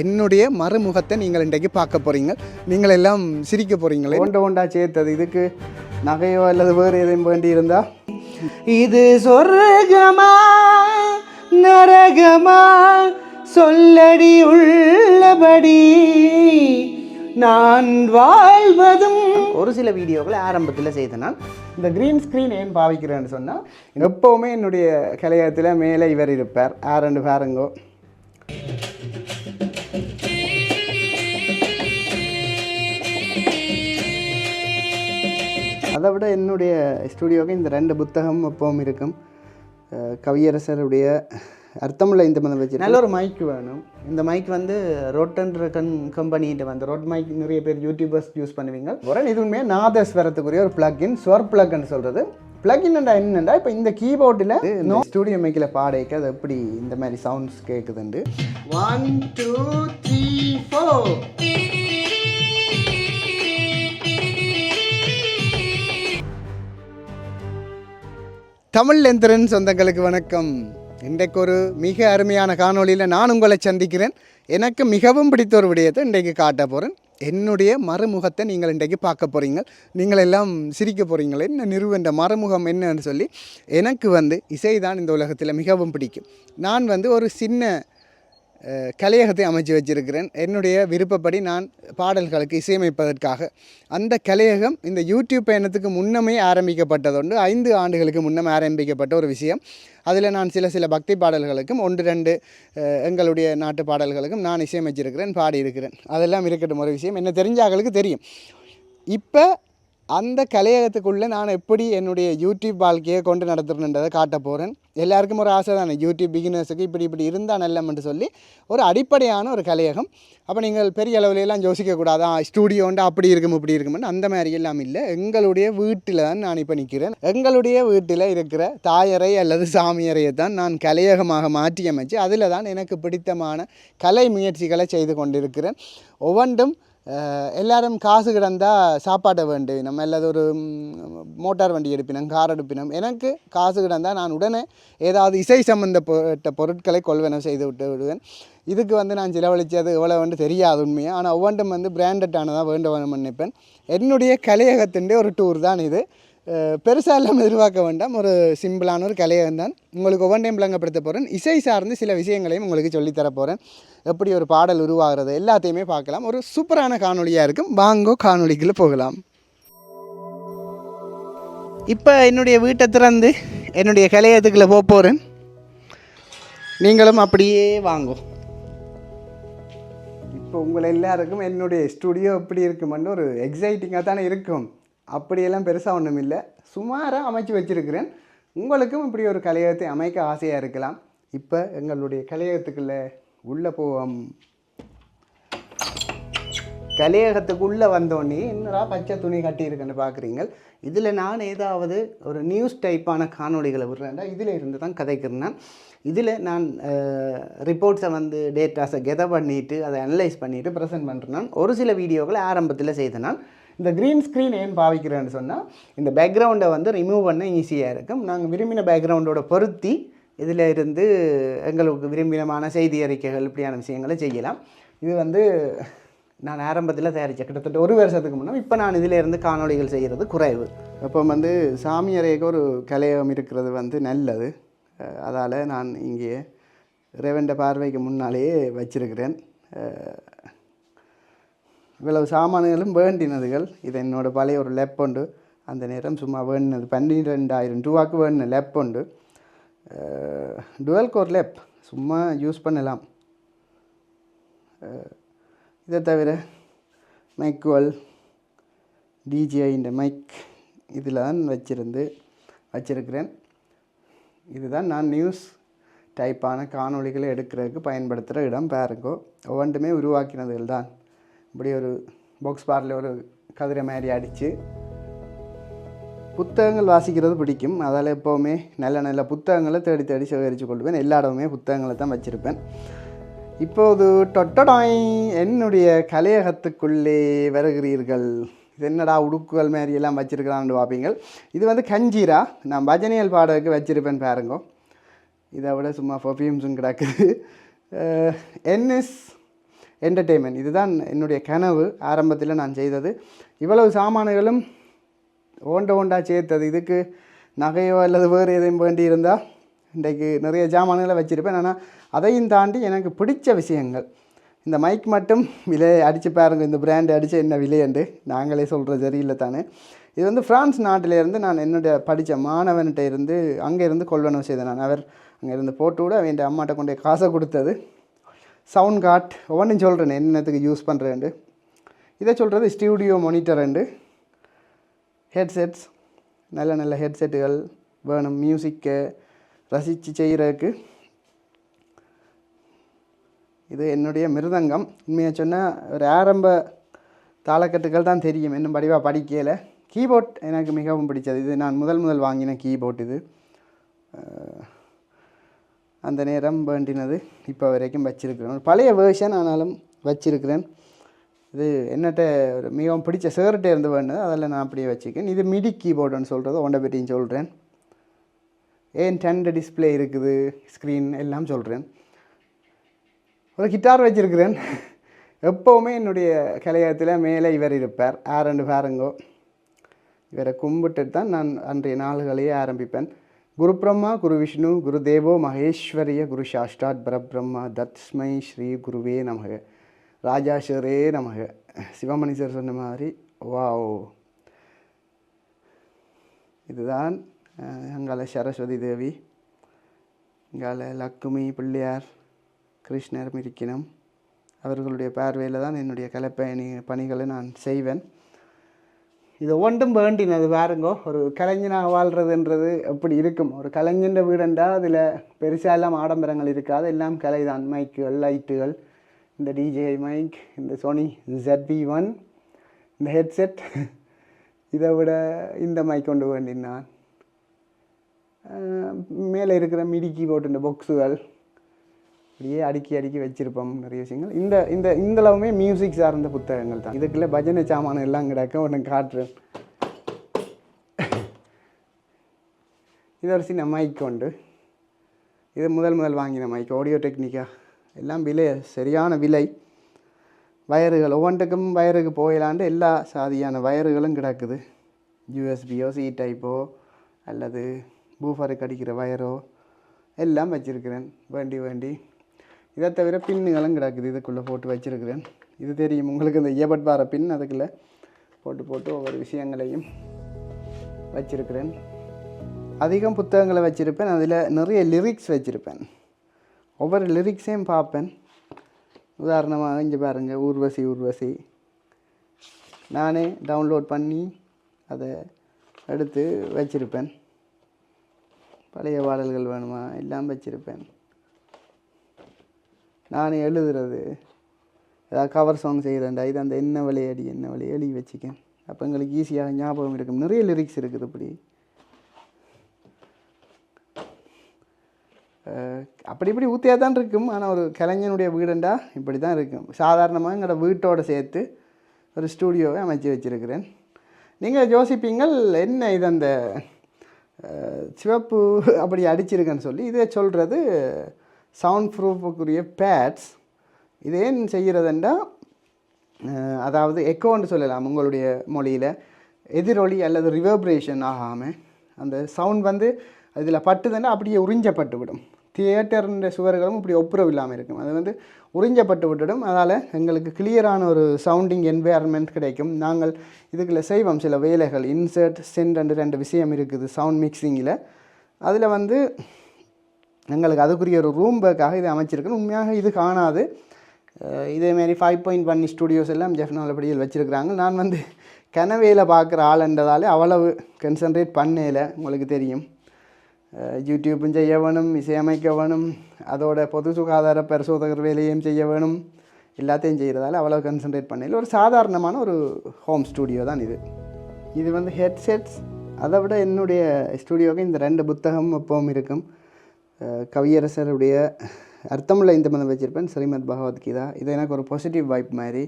என்னுடைய மறுமுகத்தை நீங்கள் இன்றைக்கு பார்க்க போகிறீங்க நீங்கள் எல்லாம் சிரிக்க போகிறீங்களே ஒண்ட ஒண்டா சேர்த்தது. இதுக்கு நகையோ அல்லது வேறு எதையும் வேண்டி இருந்தா இது சொர்க்கமா? நரகமா? சொல்லடி உள்ளபடி நான் வாழ்வதும் ஒரு சில வீடியோக்களை ஆரம்பத்தில் செய்த நான் இந்த க்ரீன் ஸ்க்ரீன் ஏன் பாவிக்கிறேன்னு சொன்னால் எப்போவுமே என்னுடைய கலையத்தில் மேலே இவர் இருப்பார். ஆரண்டு பாருங்கோ. அதை விட என்னுடைய ஸ்டுடியோக்கு இந்த ரெண்டு புத்தகம் எப்பவும் இருக்கும். கவியரசருடைய அர்த்தமுள்ள இந்த மதம் வச்சு நல்ல ஒரு மைக் வேணும். இந்த மைக் வந்து ரோட்டன் கன் கம்பெனிகிட்ட வந்து ரோட் மைக் நிறைய பேர் யூடியூபர்ஸ் யூஸ் பண்ணுவீங்க. ஒரு இது உண்மையாக நாதஸ்வரத்துக்குரிய ஒரு பிளக்இன் ஸ்வர் பிளக்னு சொல்கிறது பிளக்இன் என்னண்டா இப்போ இந்த கீபோர்டில் நோ ஸ்டூடியோ மைக்கில் பாடைக்கு அது எப்படி இந்த மாதிரி sounds கேட்குதுண்டு one two three four Tamil Enthiran சொந்தங்களுக்கு வணக்கம். இன்றைக்கு ஒரு மிக அருமையான காணொளியில் நான் உங்களை சந்திக்கிறேன். எனக்கு மிகவும் பிடித்த ஒரு விடயத்தை இன்றைக்கு காட்ட போகிறேன் என்னுடைய மறுமுகத்தை நீங்கள் இன்றைக்கு பார்க்க போகிறீங்க நீங்கள் எல்லாம் சிரிக்க போகிறீங்களே என்ன நிறுவன்ற மறுமுகம் என்னன்னு சொல்லி எனக்கு வந்து இசை தான் இந்த உலகத்தில் மிகவும் பிடிக்கும். நான் வந்து ஒரு சின்ன கலையகத்தை அமைச்சு வச்சிருக்கிறேன். என்னுடைய விருப்பப்படி நான் பாடல்களுக்கு இசையமைப்பதற்காக. அந்த கலையகம் இந்த யூடியூப் பயணத்துக்கு முன்னமே ஆரம்பிக்கப்பட்டதுண்டு. ஐந்து ஆண்டுகளுக்கு முன்னமே ஆரம்பிக்கப்பட்ட ஒரு விஷயம். அதில் நான் சில சில பக்தி பாடல்களுக்கும் ஒன்று ரெண்டு எங்களுடைய நாட்டு பாடல்களுக்கும் நான் இசையமைச்சிருக்கிறேன் பாடியிருக்கிறேன். அதெல்லாம் இருக்கட்டும் ஒரு விஷயம். என்ன தெரிஞ்சவங்களுக்கு தெரியும். இப்போ அந்த கலையகத்துக்குள்ளே நான் எப்படி என்னுடைய யூடியூப் வாழ்க்கையை கொண்டு நடத்துகிறேன்றதை காட்ட போகிறேன் எல்லாருக்கும் ஒரு ஆசை தானே? யூடியூப் பிகினர்ஸுக்கு இப்படி இப்படி இருந்தால் நல்லம்னு சொல்லி ஒரு அடிப்படையான ஒரு கலையகம். அப்போ நீங்கள் பெரிய அளவுல யோசிக்கக்கூடாதா ஸ்டூடியோண்டு அப்படி இருக்கும் இப்படி இருக்கும்னு. அந்த மாதிரி எல்லாம் இல்லை. எங்களுடைய வீட்டில் தான் நான் இப்போ நிற்கிறேன் எங்களுடைய வீட்டில் இருக்கிற தாயரை அல்லது சாமியரையை தான் நான் கலையகமாக மாற்றியமைச்சு அதில் தான் எனக்கு பிடித்தமான கலை முயற்சிகளை செய்து கொண்டிருக்கிறேன். ஒவ்வொன்றும் எல்லாரும் காசு கிடந்தால் சாப்பாட்டை வேண்டு. நம்ம அல்லது ஒரு மோட்டார் வண்டி எடுப்பினோம் கார் எடுப்பினோம். எனக்கு காசு கிடந்தால் நான் உடனே ஏதாவது இசை சம்மந்தப்பட்ட பொருட்களை கொள்வனம் செய்து விட்டு விடுவேன். இதுக்கு வந்து நான் செலவழித்தது எவ்வளோ வந்து தெரியாது உண்மையாக ஆனால் ஒவ்வொன்றும் வந்து பிராண்டட்டானதாக வேண்ட வேணும் நினைப்பேன். என்னுடைய கலையகத்தின் ஒரு டூர் தான் இது. பெருசாக எல்லாம் எதிர்பார்க்க வேண்டாம். ஒரு சிம்பிளான ஒரு கலையை தான். உங்களுக்கு ஒவ்வொன்றையும் விளங்கப்படுத்த போகிறேன் இசை சார்ந்து சில விஷயங்களையும் உங்களுக்கு சொல்லித்தர போகிறேன் எப்படி ஒரு பாடல் உருவாகிறது எல்லாத்தையுமே பார்க்கலாம். ஒரு சூப்பரான காணொலியாக இருக்கும். வாங்கோ காணொலிக்குள்ளே போகலாம். இப்போ என்னுடைய வீட்டை திறந்து என்னுடைய கலையகத்துக்குள்ளே போக போகிறேன் நீங்களும் அப்படியே வாங்கோ. இப்போ உங்களை எல்லாருக்கும் என்னுடைய ஸ்டுடியோ எப்படி இருக்குமென்னு ஒரு எக்ஸைட்டிங்காக தானே இருக்கும். அப்படியெல்லாம் பெருசாக ஒன்றும் இல்லை சுமாராக அமைச்சு வச்சுருக்கிறேன். உங்களுக்கும் இப்படி ஒரு கலையகத்தை அமைக்க ஆசையாக இருக்கலாம். இப்போ எங்களுடைய கலையகத்துக்குள்ளே உள்ளே போவோம். கலையகத்துக்குள்ளே வந்தோடனே என்னடா பச்சை துணி கட்டியிருக்குன்னு பார்க்குறீங்க இதில் நான் ஏதாவது ஒரு நியூஸ் டைப்பான காணொளிகளை விடுறேன்டா. இதில் இருந்து தான் கதைக்கிறேன் இதில் நான் ரிப்போர்ட்ஸை வந்து டேட்டாஸை கெதர் பண்ணிவிட்டு அதை அனலைஸ் பண்ணிவிட்டு ப்ரெசென்ட் பண்ணுறேன் ஒரு சில வீடியோக்களை ஆரம்பத்தில் செய்தேன் இந்த க்ரீன் ஸ்க்ரீன் ஏன் பாவிக்கிறேன்னு சொன்னால் இந்த பேக்ரவுண்டை வந்து ரிமூவ் பண்ண ஈஸியாக இருக்கும். நாங்கள் விரும்பின பேக்ரவுண்டோட பொருத்தி இதில் இருந்து எங்களுக்கு விரும்பினமான செய்தி அறிக்கைகள் இப்படியான விஷயங்களை செய்யலாம். இது வந்து நான் ஆரம்பத்தில் தயாரித்தேன் கிட்டத்தட்ட ஒரு வருஷத்துக்கு முன்னே இப்போ நான் இதிலேருந்து காணொலிகள் காணொளிகள் செய்கிறது குறைவு. அப்போ வந்து சாமி அறைக்கு ஒரு கலையகம் இருக்கிறது வந்து நல்லது. அதால் நான் இங்கே இறைவன்ற பார்வைக்கு முன்னாலேயே வச்சிருக்கிறேன். இவ்வளவு சாமான்களும் வேண்டினதுகள். இது என்னோட பழைய ஒரு லெப் உண்டு அந்த நேரம் சும்மா வேண்டினது பன்னிரெண்டாயிரம் ரூபாக்கு வேண்டின லெப் உண்டு டுவெல் கோர் லெப். சும்மா யூஸ் பண்ணலாம். இதை தவிர மைக்குவல் டிஜிஐ இந்த மைக் இதில் தான் வச்சிருந்து வச்சிருக்கிறேன். இதுதான் நான் நியூஸ் டைப்பான காணொளிகளை எடுக்கிறதுக்கு பயன்படுத்துகிற இடம். பாருங்கோ ஒவ்வொன்றுமே உருவாக்கினதுகள் தான் இப்படி ஒரு பாக்ஸ் பாரில் ஒரு கதிரை மாதிரி அடித்து புத்தகங்கள் வாசிக்கிறது பிடிக்கும். அதால் எப்போவுமே நல்ல நல்ல புத்தகங்களை தேடி தேடி சேகரித்து கொள்வேன் எல்லா இடமுமே புத்தகங்களை தான் வச்சுருப்பேன். இப்போது டொட்டடாய் என்னுடைய கலையகத்துக்குள்ளே வருகிறீர்கள். இது என்னடா உடுக்குகள் மாதிரி எல்லாம் வச்சுருக்கலான்னு பார்ப்பீங்க இது வந்து கஞ்சீரா. நான் பஜனையல் பாடலுக்கு வச்சுருப்பேன் பாருங்க. இதை விட சும்மா பர்ஃப்யூம்ஸும் கிடக்குது. என்எஸ் என்டர்டெயின்மெண்ட் இதுதான் என்னுடைய கனவு. ஆரம்பத்தில் நான் செய்தது. இவ்வளவு சாமான்களும் ஓண்ட ஓண்டா சேர்த்தது. இதுக்கு நகையோ அல்லது வேறு எதையும் வேண்டி இருந்தால் இன்றைக்கு நிறைய ஜாமான்களை வச்சுருப்பேன். ஆனால் அதையும் தாண்டி எனக்கு பிடிச்ச விஷயங்கள். இந்த மைக் மட்டும் விலை அடித்து பாருங்க. இந்த பிராண்டு அடித்து என்ன விலையண்டு நாங்களே சொல்கிற சரியில்லை தானே. இது வந்து ஃப்ரான்ஸ் நாட்டிலேருந்து நான் என்னுடைய படித்த மாணவன்கிட்ட இருந்து அங்கே இருந்து கொள்வனவு செய்தேன். நான். அவர் அங்கேருந்து போட்டு விட அவன் அம்மாட்ட கொண்டு காசை கொடுத்தது. சவுண்ட் காட் ஒவ்வொன்றும் சொல்கிறேன் என்னத்துக்கு யூஸ் பண்ணுறேன்ட்டு இதை சொல்கிறது ஸ்டூடியோ மானிட்டர்ண்டு ஹெட்செட்ஸ் நல்ல நல்ல ஹெட்செட்டுகள் வேணும் மியூசிக்கை ரசித்து செய்கிறதுக்கு. இது என்னுடைய மிருதங்கம். உண்மையாக சொன்னால் ஒரு ஆரம்ப தாளக்கட்டுகள் தான் தெரியும் இன்னும் படிவாக படிக்கல. கீபோர்ட் எனக்கு மிகவும் பிடிச்சது. இது நான் முதல் முதல் வாங்கின கீபோர்ட் இது. அந்த நேரம் வேண்டினது இப்போ வரைக்கும் வச்சுருக்கிறேன். ஒரு பழைய வேர்ஷன் ஆனாலும் வச்சுருக்கிறேன். இது என்னட்ட ஒரு மிகவும் பிடிச்ச சேர்ட்டே இருந்து வேண்டது அதில் நான் அப்படியே வச்சுக்கேன் இது மிடி கீபோர்டுன்னு சொல்கிறது ஒன்றை பற்றியும் சொல்கிறேன் ஏன் டென்ட் டிஸ்ப்ளே இருக்குது ஸ்க்ரீன் எல்லாம் சொல்கிறேன் ஒரு கிட்டார் வச்சுருக்கிறேன். எப்போவுமே என்னுடைய கலையகத்தில் மேலே இவர் இருப்பார். ஆரண்டு பாருங்கோ. இவரை கும்பிட்டு தான் நான் அன்றைய நாள்களையே ஆரம்பிப்பேன். குரு பிரம்மா குரு விஷ்ணு குரு தேவோ மகேஸ்வரிய குரு சாஷ்டாத் பரபிரம்மா தத்ஸ்மை ஸ்ரீ குருவே நமக. ராஜாஷரே நமக. சிவமணி சார் சொன்ன மாதிரி வாவ். இதுதான் அங்கால சரஸ்வதி தேவி இங்கால லக்குமி பிள்ளையார் கிருஷ்ணர் மிருக்கினம். அவர்களுடைய பார்வையில் தான் என்னுடைய கலைப்பயணி பணிகளை நான் செய்வேன். இது ஒன்றும் வேண்டினது வேறுங்கோ ஒரு கலைஞனாக வாழ்கிறதுன்றது எப்படி இருக்கும்? ஒரு கலைஞன்ற வீடுண்டா அதில் பெருசாக எல்லாம் ஆடம்பரங்கள் இருக்காது. எல்லாம் கலை தான் மைக்குகள் லைட்டுகள் இந்த டிஜே மைக் இந்த சோனி ஜெட்பி ஒன் இந்த ஹெட்செட் இதை விட இந்த மைக் கொண்டு வேண்டினான். மேலே இருக்கிற மிடி கீபோர்டு இந்த பொக்ஸுகள் அப்படியே அடுக்கி அடுக்கி வச்சிருப்போம் நிறைய விஷயங்கள். இந்த இந்த இந்தளவுமே மியூசிக் சார்ந்த புத்தகங்கள் தான். இதுக்குள்ளே பஜனை சாமான் எல்லாம் கிடக்க உடனே காட்டுறேன். இது ஒரு சின்ன மைக் உண்டு. இது முதல் முதல் வாங்கின மைக் ஆடியோ டெக்னிக்கா எல்லாம் விலை சரியான விலை. வயறுகள் ஒவ்வொன்றுக்கும் வயருக்கு போயிலாண்டு எல்லா சாதியான வயறுகளும் கிடக்குது. யூஎஸ்பியோ சி டைப்போ அல்லது பூஃபருக்கு அடிக்கிற வயரோ எல்லாம் வச்சிருக்கிறேன். வேண்டி வேண்டி. இதை தவிர பின்னுகளும் கிடக்குது. இதுக்குள்ளே போட்டு வச்சுருக்கிறேன். இது தெரியும் உங்களுக்கு இந்த இயபட் பார பின். அதுக்குள்ளே போட்டு போட்டு ஒவ்வொரு விஷயங்களையும் வச்சுருக்கிறேன். அதிகம் புத்தகங்களை வச்சுருப்பேன். அதில் நிறைய லிரிக்ஸ் வச்சுருப்பேன். ஒவ்வொரு லிரிக்ஸையும் பார்ப்பேன். உதாரணமாக இங்கே பாருங்கள் ஊர்வசி ஊர்வசி. நானே டவுன்லோட் பண்ணி அதை எடுத்து வச்சிருப்பேன். பழைய பாடல்கள் வேணுமா? எல்லாம் வச்சுருப்பேன். நான் எழுதுறது. ஏதாவது கவர் சாங் செய்கிறேன்டா இது அந்த என்ன விளையாடி என்ன விளையாடி எழுதி வச்சுக்கேன். அப்போ எங்களுக்கு ஈஸியாக ஞாபகம் இருக்கும். நிறைய லிரிக்ஸ் இருக்குது இப்படி. அப்படி இப்படி ஊற்றியாக தான் இருக்கும். ஆனால் ஒரு கலைஞனுடைய வீடுண்டா இப்படி தான் இருக்கும். சாதாரணமாக எங்களோட வீட்டோடு சேர்த்து ஒரு ஸ்டூடியோவை அமைச்சு வச்சுருக்கிறேன். நீங்கள் யோசிப்பீங்கள் என்ன இது அந்த சிவப்பு அப்படி அடிச்சிருக்கேன்னு சொல்லி இதை சொல்கிறது சவுண்ட் ப்ரூஃபுக்குரிய பேட்ஸ் இது ஏன் செய்கிறதுண்டா அதாவது எக்கோன்னு சொல்லலாம் உங்களுடைய மொழியில். எதிரொலி அல்லது ரிவர்பரேஷன் ஆகாமல் அந்த சவுண்ட் வந்து அதில் பட்டுதுன்னா அப்படியே உறிஞ்சப்பட்டு விடும். தியேட்டருன்ற சுவர்களும் இப்படி ஒப்புரவு இல்லாமல் இருக்கும். அது வந்து உறிஞ்சப்பட்டு விட்டுடும். அதால் எங்களுக்கு கிளியரான ஒரு சவுண்டிங் என்வாயர்மெண்ட் கிடைக்கும். நாங்கள் இதுக்குள்ள செய்வோம். சில வேலைகள் இன்சர்ட் சென்ட் ரெண்டு ரெண்டு விஷயம் இருக்குது சவுண்ட் மிக்சிங்கில் அதில் வந்து எங்களுக்கு அதுக்குரிய ஒரு ரூம் பேக்காக இது அமைச்சிருக்கேன் உண்மையாக இது காணாது. இதேமாரி ஃபைவ் பாயிண்ட் ஒன் ஸ்டுடியோஸ் எல்லாம் ஜெஃப் நல்லபடியில் வச்சுருக்குறாங்க. நான் வந்து கனவையில் பார்க்குற ஆளுன்றதாலே அவ்வளவு கன்சன்ட்ரேட் பண்ணல உங்களுக்கு தெரியும். யூடியூப்பும் செய்ய வேணும் இசையமைக்க வேணும் அதோட பொது சுகாதார பரிசோதகர் வேலையும் செய்ய வேணும் எல்லாத்தையும் செய்கிறதால அவ்வளோ கன்சன்ட்ரேட் பண்ணல. ஒரு சாதாரணமான ஒரு ஹோம் ஸ்டூடியோ தான் இது. இது வந்து ஹெட்செட்ஸ் அதை விட என்னுடைய ஸ்டூடியோவுக்கு இந்த ரெண்டு புத்தகம் எப்பவும் இருக்கும். கவியரசருடைய அர்த்தமுள்ள இந்த மதம் வச்சுருப்பேன் ஸ்ரீமத் பகவத்கீதா. இது எனக்கு ஒரு பாசிட்டிவ் வைப் மாதிரி.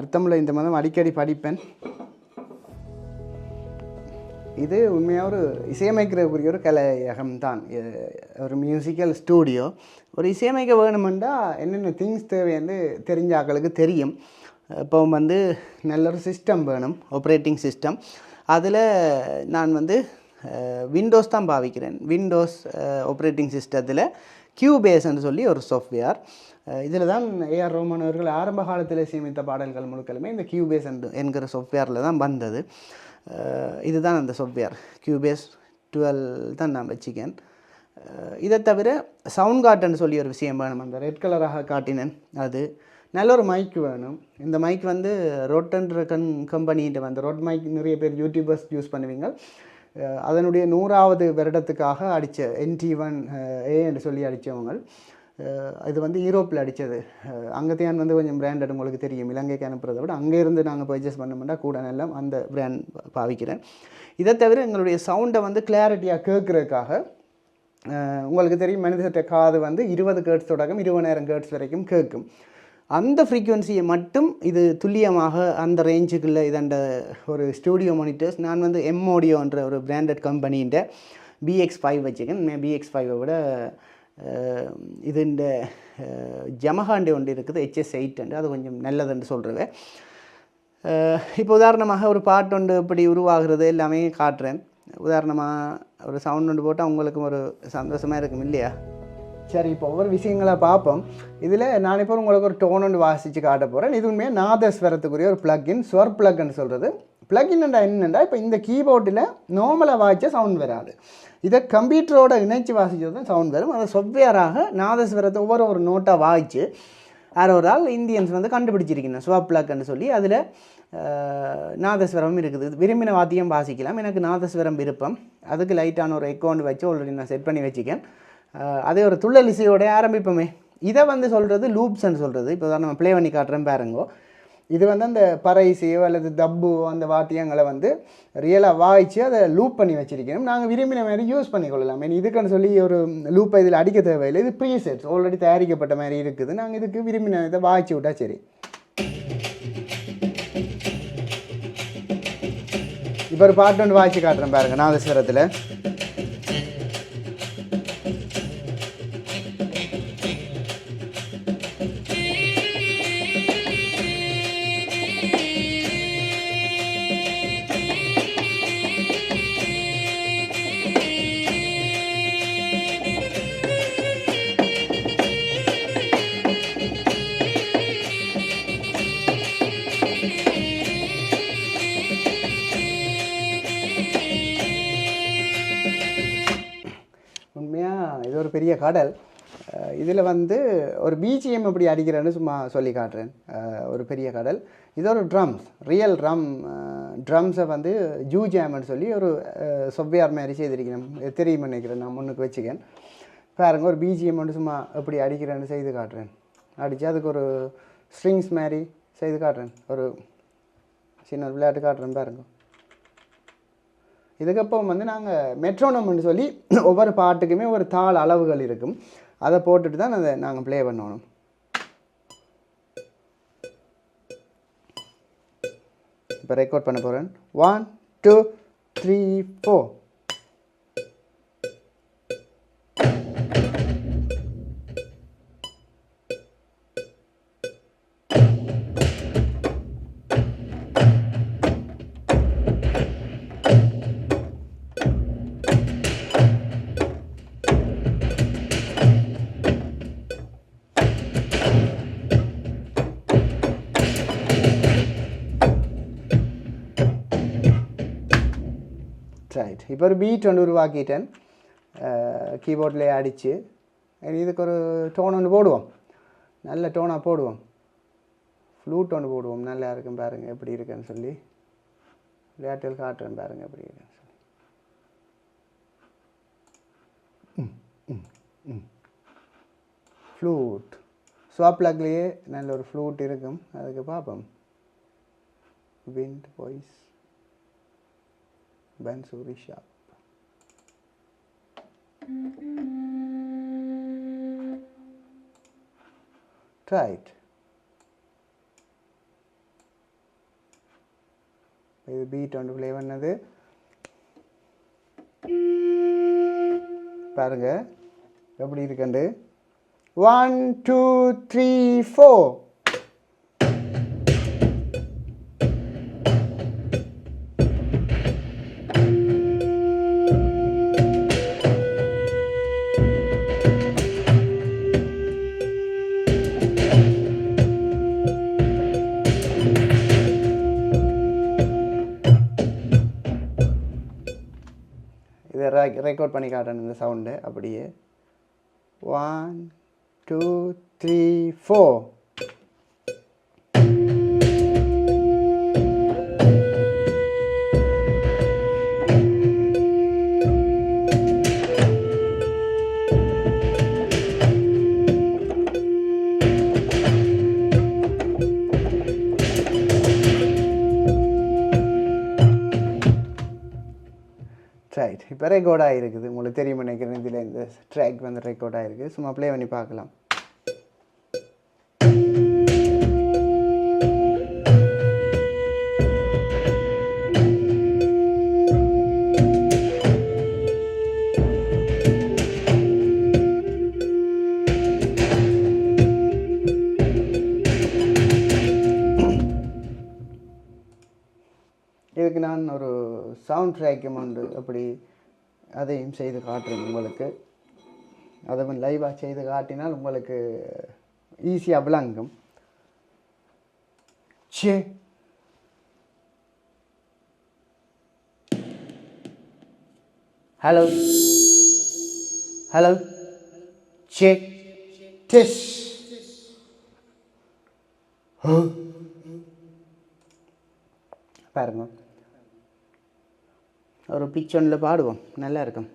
அர்த்தமுள்ள இந்த மதம் அடிக்கடி படிப்பேன். இது உண்மையாக ஒரு இசையமைக்கிறக்குரிய ஒரு கலையகம் தான் ஒரு மியூசிக்கல் ஸ்டூடியோ ஒரு இசையமைக்க வேணுமெண்டா என்னென்ன திங்ஸ் தேவைன்னு தெரிஞ்ச ஆக்களுக்கு தெரியும். இப்போ வந்து நல்ல ஒரு சிஸ்டம் வேணும் ஆப்ரேட்டிங் சிஸ்டம் அதில் நான் வந்து விண்டோஸ் தான் பாவிக்கிறேன். விண்டோஸ் ஆப்ரேட்டிங் சிஸ்டத்தில் கியூபேஸ்ன்னு சொல்லி ஒரு சாஃப்ட்வேர் இதில் தான் ஏஆர் ரோமன் அவர்கள் ஆரம்ப காலத்தில் சேமித்த பாடல்கள் முழுக்கலுமே இந்த கியூபேஸ் என்கிற சாஃப்ட்வேரில் தான் வந்தது. இதுதான் அந்த சாஃப்ட்வேர் கியூபேஸ் டுவெல் தான் நான் வச்சுக்கேன். இதை தவிர சவுண்ட் கார்டன் சொல்லி ஒரு விஷயம் வேணும். அந்த ரெட் கலராக காட்டினேன் அது. நல்ல ஒரு மைக் வேணும். இந்த மைக் வந்து ரோட்டன் கன் கம்பெனிகிட்ட வந்து ரோட் மைக் நிறைய பேர் யூடியூபர்ஸ் யூஸ் பண்ணுவீங்க. அதனுடைய நூறாவது வருடத்துக்காக அடித்த என்டி ஒன் ஏ என்று சொல்லி அடித்தவங்க இது வந்து யூரோப்பில் அடித்தது. அங்கத்தையான் வந்து கொஞ்சம் பிராண்டட் உங்களுக்கு தெரியும். இலங்கைக்கு அனுப்புறதை விட அங்கேருந்து நாங்கள் பர்ச்சேஸ் பண்ணோம்னா கூட நல்லா அந்த பிராண்ட் பாவிக்கிறேன். இதை தவிர எங்களுடைய சவுண்டை வந்து கிளாரிட்டியாக கேட்குறதுக்காக உங்களுக்கு தெரியும் மனிதர்கிட்ட காது வந்து இருபது கேர்ட்ஸ் தொடக்கம் இருபதாயிரம் கேர்ட்ஸ் வரைக்கும் கேட்கும். அந்த ஃப்ரீக்குவென்சியை மட்டும் இது துல்லியமாக அந்த ரேஞ்சுக்குள்ளே இதண்ட ஒரு ஸ்டூடியோ மானிட்டர்ஸ் நான் வந்து எம்ஓடியோன்ற ஒரு பிராண்டட் கம்பெனின்ற பிஎக்ஸ் ஃபைவ் வச்சுக்கேன். பிஎக்ஸ் ஃபைவை விட இது இந்த ஜமஹாண்டி ஒன்று இருக்குது ஹெச்எஸ் எயிட் அது கொஞ்சம் நல்லதுன்னு சொல்கிறேன் இப்போ உதாரணமாக ஒரு பாட்டு ஒன்று இப்படி உருவாகிறது எல்லாமே காட்டுறேன். உதாரணமாக ஒரு சவுண்ட் ஒன்று போட்டால் உங்களுக்கும் ஒரு சந்தோஷமாக இருக்கும் இல்லையா? சரி இப்போ ஒவ்வொரு விஷயங்களை பார்ப்போம். இதில் நான் இப்போ உங்களுக்கு ஒரு டோன் ஒன்று வாசித்து காட்ட போகிறேன் இது உண்மையாக நாதஸ்வரத்துக்குரிய ஒரு பிளக்இன் ஸ்வர் பிளக்னு சொல்கிறது பிளக்இன்டா என்னென்னா இப்போ இந்த கீபோர்டில் நார்மலாக வாய்ச்சா சவுண்ட் வராது. இதை கம்ப்யூட்டரோட இணைச்சி வாசிச்சது தான் சவுண்ட் வரும். அதை சொவ்வேராக நாதஸ்வரத்தை ஒவ்வொரு ஒரு நோட்டாக வாய்ச்சு யாரோ ஒரு ஆள் இந்தியன்ஸ் வந்து கண்டுபிடிச்சிருக்கணும். ஸ்வாப் ப்ளக்னு சொல்லி அதில் நாதஸ்வரம் இருக்குது. விரும்பின வாத்தியம் வாசிக்கலாம். எனக்கு நாதஸ்வரம் விருப்பம். அதுக்கு லைட்டான ஒரு அக்கௌண்ட் வச்சு ஆல்ரெடி நான் செட் பண்ணி வச்சுக்கேன். அதே ஒரு துள்ளல் ஆரம்பிப்போமே. இதை வந்து சொல்கிறது லூப்ஸ்ன்னு சொல்கிறது இப்போ தான் நம்ம ப்ளே பண்ணி காட்டுறேன் பாருங்கோ. இது வந்து அந்த பறை இசையோ அல்லது தப்பு அந்த வாத்தியங்களை வந்து ரியலாக வாய்ச்சி அதை லூப் பண்ணி வச்சிருக்கணும். நாங்கள் விரும்பின மாதிரி யூஸ் பண்ணிக்கொள்ளலாம் மீன் இதுக்குன்னு சொல்லி ஒரு லூப்பை இதில் அடிக்க தேவையில்லை. இது ப்ரீசெட்ஸ் ஆல்ரெடி தயாரிக்கப்பட்ட மாதிரி இருக்குது. நாங்கள் இதுக்கு விரும்பின இதை வாய்ச்சி விட்டா சரி. இப்போ ஒரு பாட்டு ஒன்று வாய்ச்சி காட்டுறேன் பாருங்கள் நான் உண்மையாக கடல் இதில் வந்து ஒரு பிஜிஎம் எப்படி அடிக்கிறேன்னு சும்மா சொல்லி காட்டுறேன். ஒரு பெரிய கடல். இது ஒரு ட்ரம்ஸ் ரியல் ட்ரம் ட்ரம்ஸை வந்து ஜூ ஜாம்னு சொல்லி ஒரு சொவ்வியார் மாதிரி செய்திருக்கிறேன். தெரியும் நினைக்கிறேன் நான் முன்னுக்கு வச்சுக்கேன். பாருங்க ஒரு பிஜிஎம் வந்து சும்மா எப்படி அடிக்கிறேன்னு செய்து காட்டுறேன். அடித்து அதுக்கு ஒரு ஸ்ட்ரிங்ஸ் மாதிரி செய்து காட்டுறேன். ஒரு சின்ன ஒரு விளையாட்டு காட்டுறேன் பாருங்க. இதுக்கப்புறம் வந்து நாங்கள் மெட்ரோனம்னு சொல்லி ஒவ்வொரு பாட்டுக்குமே ஒரு தாள் அளவுகள் இருக்கும். அதை போட்டுட்டு தான் அதை நாங்கள் ப்ளே பண்ணணும். இப்போ ரெக்கார்ட் பண்ண போகிறேன் one two three four right இப்போ ஒரு பீட் ஒன்று உருவாக்கிட்டேன். கீபோர்ட்லேயே அடித்து இதுக்கு ஒரு டோன் ஒன்று போடுவோம். நல்ல டோனாக போடுவோம். ஃப்ளூட் ஒன்று போடுவோம். நல்லா இருக்கும் பாருங்கள் எப்படி இருக்குன்னு சொல்லி. விளையாட்டுகள் காட்டுறேன் பாருங்கள் எப்படி இருக்குன்னு சொல்லி. ஃப்ளூட் ஸ்வாப்லாக்லேயே நல்ல ஒரு ஃப்ளூட் இருக்கும். அதுக்கு பார்ப்போம். Wind voice Bansuri Sharp. Try it. இது பீட் ஒன்று ப்ளே பண்ணது பாருங்க எப்படி இருக்குண்டு ஒன் டூ த்ரீ ஃபோர் பண்ணி சவுண்டு அப்படியே. ஒன் டூ த்ரீ ஃபோர் இப்போ ரெக்கார்ட் ஆகிருக்குது உங்களுக்கு தெரியும் நினைக்கிறேன். இதில் இந்த ட்ராக் வந்து ரெக்கார்ட் ஆகிருக்கு சும்மா ப்ளே பண்ணி பார்க்கலாம். இதுக்கு நான் ஒரு சவுண்ட் ட்ராக் உண்டு அப்படி அதையும் செய்து காட்டுறேன் உங்களுக்கு. அதுவும் லைவாக செய்து காட்டினால் உங்களுக்கு ஈஸியாக விளங்கும். சே ஹலோ ஹலோ செக் டெஸ் பாருங்க. ஒரு பிச் ஒன்றில் பாடுவோம் நல்லாயிருக்கும்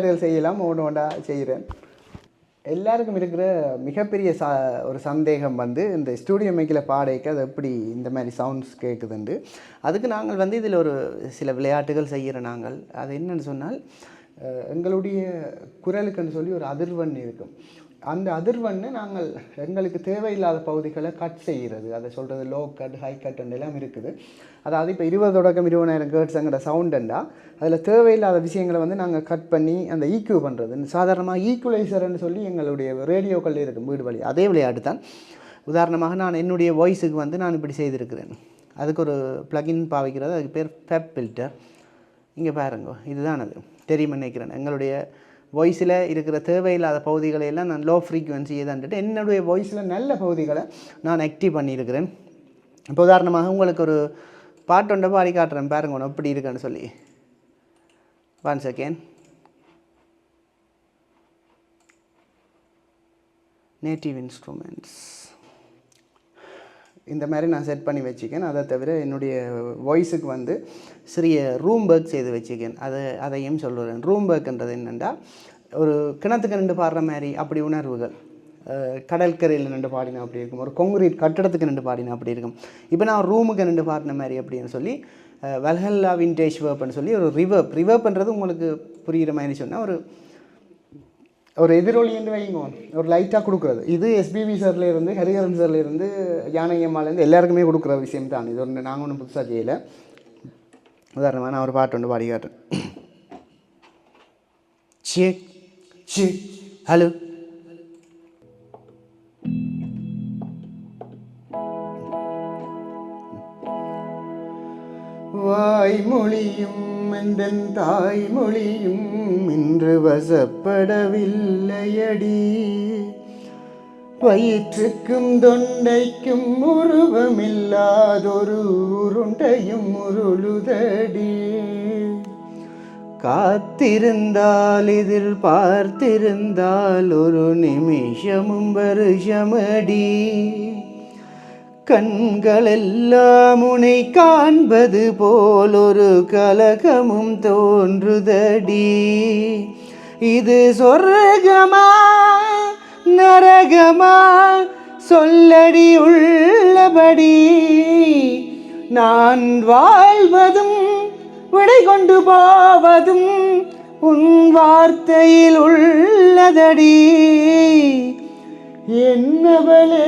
இப்படி செய்யலாம் ஒன்று ஒன்றா செய்கிறேன். எல்லாருக்கும் இருக்கிற மிகப்பெரிய சா ஒரு சந்தேகம் வந்து இந்த ஸ்டூடியோ மைக்கில் பாடைக்கு அது எப்படி இந்த மாதிரி சவுண்ட்ஸ் கேட்குதுண்டு அதுக்கு நாங்கள் வந்து இதில் ஒரு சில விளையாட்டுகள் செய்கிற நாங்கள். அது என்னென்னு சொன்னால் எங்களுடைய குரலுக்குன்னு சொல்லி ஒரு அதிர்வெண் இருக்கும். அந்த அதிர்வெண்ணை நாங்கள் எங்களுக்கு தேவையில்லாத பகுதிகளை கட் செய்கிறது. அதை சொல்கிறது லோ கட் ஹை கட் எல்லாம் இருக்குது. அதாவது இப்போ இருபது தொடக்கம் இருபதாயிரம் கேர்ட்ஸுங்கிற சவுண்டுண்டா அதில் தேவையில்லாத விஷயங்களை வந்து நாங்கள் கட் பண்ணி அந்த ஈக்யூ பண்ணுறது சாதாரணமாக ஈக்குவலைசர்னு சொல்லி எங்களுடைய ரேடியோக்கள் இருக்கும் வீடு வழி. அதே விளையாட்டு தான். உதாரணமாக நான் என்னுடைய வாய்ஸுக்கு வந்து நான் இப்படி செய்திருக்கிறேன். அதுக்கு ஒரு ப்ளகின் பாவிக்கிறது அதுக்கு பேர் ஃபேப் ஃபில்டர் இங்கே பாருங்க இதுதான் அது. தெரியும் நினைக்கிறேன். எங்களுடைய வாய்ஸில் இருக்கிற தேவையில்லாத பகுதிகளை எல்லாம் நான் லோ ஃப்ரீக்குவென்சி இதான்ட்டு என்னுடைய வாய்ஸில் நல்ல பகுதிகளை நான் ஆக்டிவ் பண்ணியிருக்கிறேன். இப்போ உதாரணமாக உங்களுக்கு ஒரு பாட்டு ஒன்றை பாடி காட்டுறேன் பாருங்க ஒன்று எப்படி இருக்குன்னு சொல்லி. ஒன் செகண்ட் நேட்டிவ் இன்ஸ்ட்ருமெண்ட்ஸ் இந்த மாதிரி நான் செட் பண்ணி வச்சுக்கேன். அதை தவிர என்னுடைய வாய்ஸுக்கு வந்து சிறிய ரூம் ஒர்க் செய்து வச்சுக்கேன். அதை அதையும் சொல்லுறேன். ரூம் ஒர்க்ன்றது என்னென்னா ஒரு கிணத்துக்கு நின்று பாடுற மாதிரி அப்படி உணர்வுகள். கடற்கரையில் நின்று பாடினா அப்படி இருக்கும். ஒரு கொங்குரீட் கட்டடத்துக்கு நின்று பாடினா அப்படி இருக்கும். இப்போ நான் ரூமுக்கு நின்று பாடின மாதிரி அப்படின்னு சொல்லி வெல்ஹல்லா வின்டேஜ் வேர்ப்னு சொல்லி ஒரு ரிவர்ப் ரிவர்ப்ன்றது உங்களுக்கு புரிகிற மாதிரி சொன்னால் ஒரு ஒரு எதிரொலின்னு வைங்க ஒரு லைட்டாக கொடுக்குறது. இது எஸ்பிபி சார்லேருந்து ஹரிஹரன் சார்லேருந்து யானையம்மாலேருந்து அம்மாலேருந்து எல்லாருக்குமே கொடுக்குற விஷயம் தான். இது ஒன்று நாங்கள் ஒன்றும் புதுசாக செய்யலை. உதாரணமாக நான் ஒரு பாட்டு ஒன்று பாடி காட்டுறேன். செக் செக் ஹலோ வாய்மொழியும் எந்தன் தாய்மொழியும் இன்று வசப்படவில்லையடி. வயிற்றுக்கும் தொண்டைக்கும் உருவமில்லாதொரு உருண்டையும் உருளுதடி. காத்திருந்தால் இதில் பார்த்திருந்தால் ஒரு நிமிஷமும் வருஷமடி. கண்களெல்லாம் உனை காண்பது போல் ஒரு கலகமும் தோன்றுதடி. இது சொர்க்கமா நரகமா? சொல்லடி உள்ளபடி. நான் வாழ்வதும் விடை கொண்டு போவதும் உன் வார்த்தையில் உள்ளதடி. என்னவளே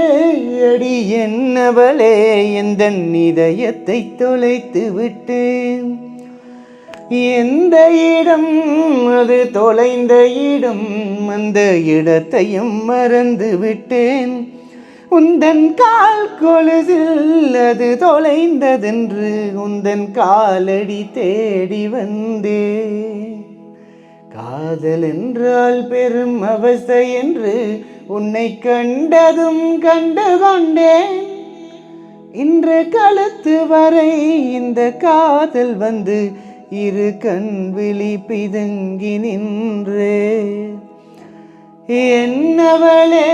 அடி என்னவளே எந்த இதயத்தை தொலைத்து விட்டேன் எந்த இடம் அது தொலைந்த இடம்? அந்த இடத்தையும் மறந்து விட்டேன் உந்தன் கால் கொலுசில் அது தொலைந்ததென்று உந்தன் காலடி தேடி வந்தேன். காதல் என்றால் பெரும் அவஸ்தை என்று உன்னை கண்டதும் கண்டு கொண்டேன். இன்று கழுத்து வரை இந்த காதல் வந்து இரு கண் விழி பிதுங்கி நின்று. என்னவளே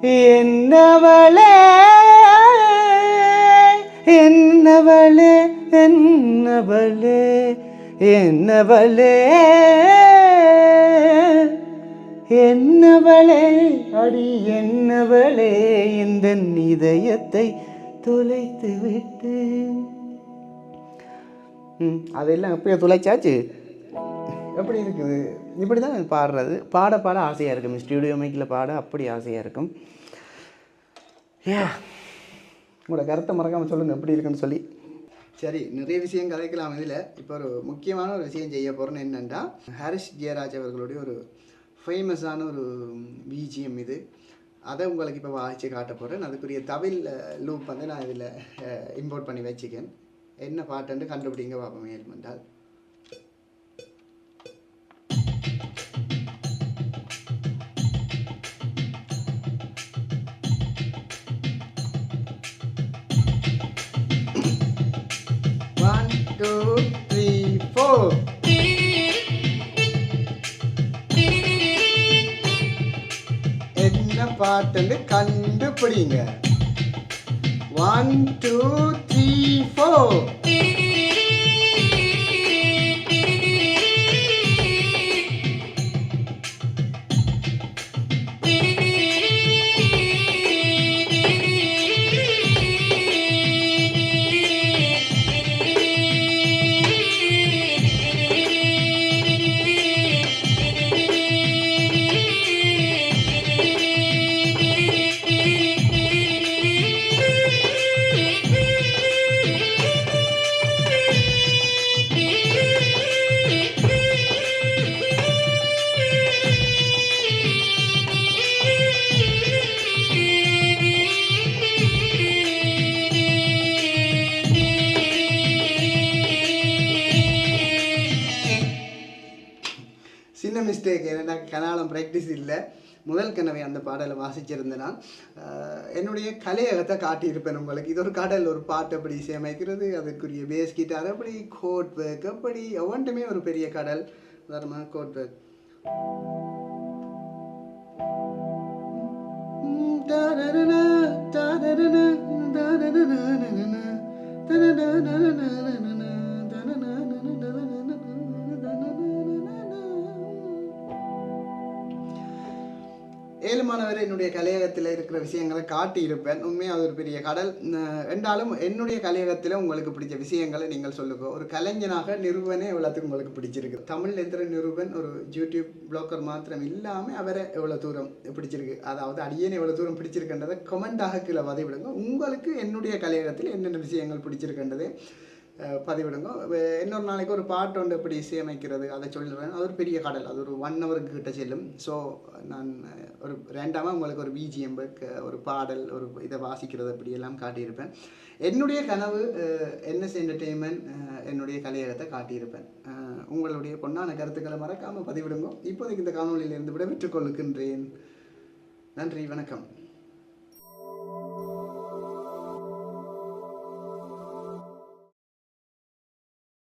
என்னவளே என்னவளே என்னவளே. என்னவளே? என்னவளே? அடி என்னவளே? இந்த இதயத்தை தொலைத்து விட்டு. ம் அதெல்லாம் எப்படியோ தொலைச்சாச்சு எப்படி இருக்குது? இப்படி தான் பாடுறது. பாட பாட ஆசையாக இருக்கும். ஸ்டூடியோ மைக்கில் பாட அப்படி ஆசையாக இருக்கும். ஏ உங்களோட கருத்தை மறக்காமல் சொல்லுங்கள் எப்படி இருக்குன்னு சொல்லி. சரி நிறைய விஷயம் கதைக்கலாம் இதில். இப்போ ஒரு முக்கியமான ஒரு விஷயம் செய்ய போகிறேன்னு என்னென்னா ஹாரிஸ் ஜெயராஜ் அவர்களுடைய ஒரு ஃபேமஸான ஒரு பிஜிஎம் இது. அதை உங்களுக்கு இப்போ வாசித்து காட்ட போகிறேன் அதுக்குரிய தமிழ் லூப் வந்து நான் இதில் இம்போர்ட் பண்ணி வச்சுக்கேன். என்ன பாட்டுன்னு கண்டுபிடிங்க பார்ப்போம் மேல் பாட்டுன்னு கண்டுபிடிங்க. One two three four mistake எனக்கு கனாலம் ப்ராக்டிஸ் இல்லை முதல் கனவை அந்த பாடலை வாசிச்சிருந்தேன்னா என்னுடைய கலையகத்தை காட்டியிருப்பேன் உங்களுக்கு இது ஒரு கடல் ஒரு பாட்டு அப்படி இசையமைக்கிறது அதுக்குரிய பேஸ் கிட்டார் அப்படி கோட் ஒர்க் அப்படி ஒவ்வொன்றுமே ஒரு பெரிய கடல் உதாரணமாக கோட் ஒர்க் ஏழு மாணவர் என்னுடைய கலையகத்தில் இருக்கிற விஷயங்களை காட்டியிருப்பேன். உண்மையாக அது ஒரு பெரிய கடல். என்றாலும் என்னுடைய கலையகத்தில் உங்களுக்கு பிடிச்ச விஷயங்களை நீங்கள் சொல்லுங்க. ஒரு கலைஞனாக நிறுவனே எவ்வளோத்துக்கு உங்களுக்கு பிடிச்சிருக்கு. தமிழ் எந்திர நிறுவன் ஒரு யூடியூப் ப்ளாக்கர் மாத்திரம் இல்லாமல் அவரை எவ்வளோ தூரம் பிடிச்சிருக்கு. அதாவது அடியேன் எவ்வளோ தூரம் பிடிச்சிருக்கின்றதை கமெண்டாக கீழே பதிவிடுங்க உங்களுக்கு என்னுடைய கலையகத்தில் என்னென்ன விஷயங்கள் பிடிச்சிருக்கின்றது பதிவிடுங்க. இன்னொரு நாளைக்கு ஒரு பாட்டு ஒன்று எப்படி இசையமைக்கிறது அதை சொல்லிடுறேன் அது ஒரு பெரிய கடல். அது ஒரு ஒன் ஹவருக்கு கிட்ட செல்லும். ஸோ நான் ஒரு ரேண்டமாக உங்களுக்கு ஒரு பிஜிஎம் ஒரு பாடல் ஒரு இதை வாசிக்கிறது அப்படியெல்லாம் காட்டியிருப்பேன். என்னுடைய கனவு என்எஸ் என்டர்டெயின்மெண்ட் என்னுடைய கலையகத்தை காட்டியிருப்பேன். உங்களுடைய பொன்னான கருத்துக்களை மறக்காமல் பதிவிடுங்க. இப்போதைக்கு இந்த காணொலியிலிருந்து விட விட்டுக்கொள்ளுகின்றேன் நன்றி வணக்கம்.